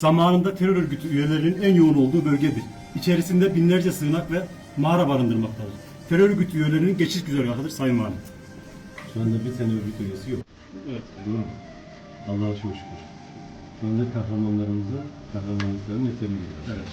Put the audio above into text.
Zamanında terör örgütü üyelerinin en yoğun olduğu bölgedir. İçerisinde binlerce sığınak ve mağara barındırmaktadır. Terör örgütü üyelerinin geçiş güzergahıdır Sayın Valim. Şu anda bir tane örgüt üyesi yok. Evet. Değil mi? Allah'a çok şükür. Şu anda kahramanlarımıza kahramanlıklarını yetebiliyoruz. Evet.